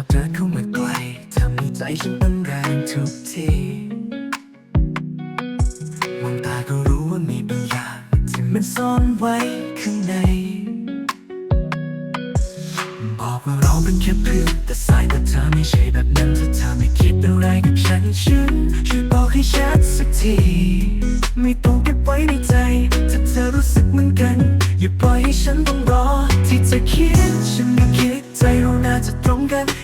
อบเดินเข้ามาใกล้ทำให้ใจฉันเต้นแรงทุกทีมองตาก็รู้ว่ามีบางอย่างที่มันซ่อนไว้ข้างใน บอกว่าเราเป็นแค่เพื่อนแต่สายตาเธอไม่ใช่แบบนั้นถ้าเธอไม่คิดอะไรกับฉันฉันช่วยบอกให้ชัดสักทีไม่ต้องเก็บไว้ในใจ ถ้าเธอรู้สึกเหมือนกัน อย่าปล่อยให้ฉันต้องรอที่จะคิด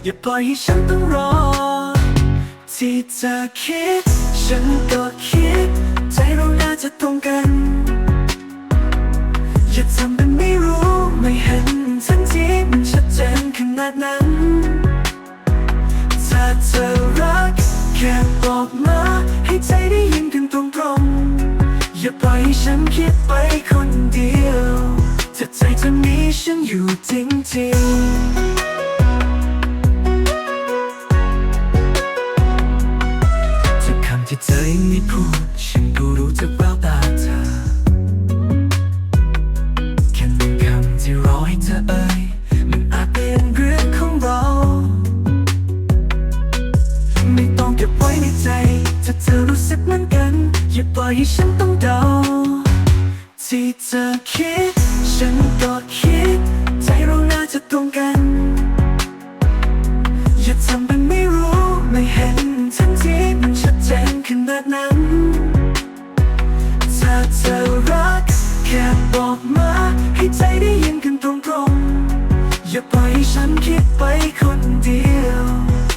อย่าปล่อยให้ฉันต้องรอ ที่จะคิด ฉันก็คิด ใจเราน่าจะตรงกัน อย่าทำเป็นไม่รู้ไม่เห็นทั้งที่มันชัดเจนขนาดนั้น ถ้าเธอรัก แค่บอกมาให้ใจได้ยินกันตรงๆ อย่าปล่อยให้ฉันคิดไปคนเดียวถ้าใจจะมีฉันอยู่จริงๆ เธอยังไม่พูด ฉันก็รู้จากแววตาเธอแค่หนึ่งคำที่รอให้เธอเอ่ยมันอาจเป็นเรื่องของเรา ไม่ต้องเก็บไว้ในใจ ถ้าเธอรู้สึกเหมือนกัน อย่าปล่อยให้ฉันต้องเดาที่เธอคิด อย่าปล่อยให้ฉันคิดไปคนเดียว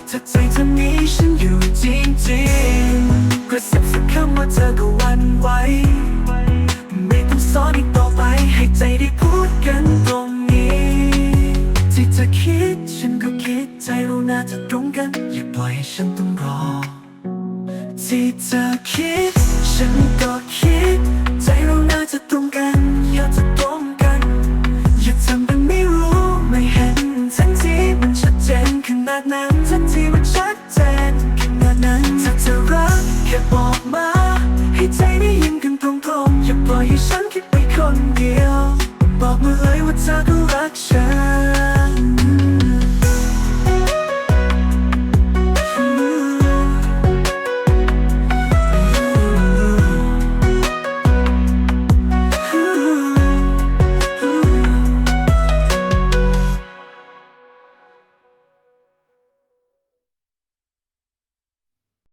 ถ้าใจเธอมีฉันอยู่จริงๆกระซิบสักคำว่าเธอก็วันไหวไม่ต้องสอนอีกต่อไปให้ใจได้พูดกันตรงนี้ ที่เธอคิดฉันก็คิดใจเราน่าจะตรงกัน อย่าปล่อยให้ฉันต้องรอ ที่เธอคิดฉันก็คิด สักทีมันชัดเจนขนาดนั้นถ้าเธอรักแค่บอกมา ให้ใจได้ยินกันตรงๆอย่าปล่อยให้ฉันคิดไปคนเดียว บอกมาเลยว่าเธอก็รักฉัน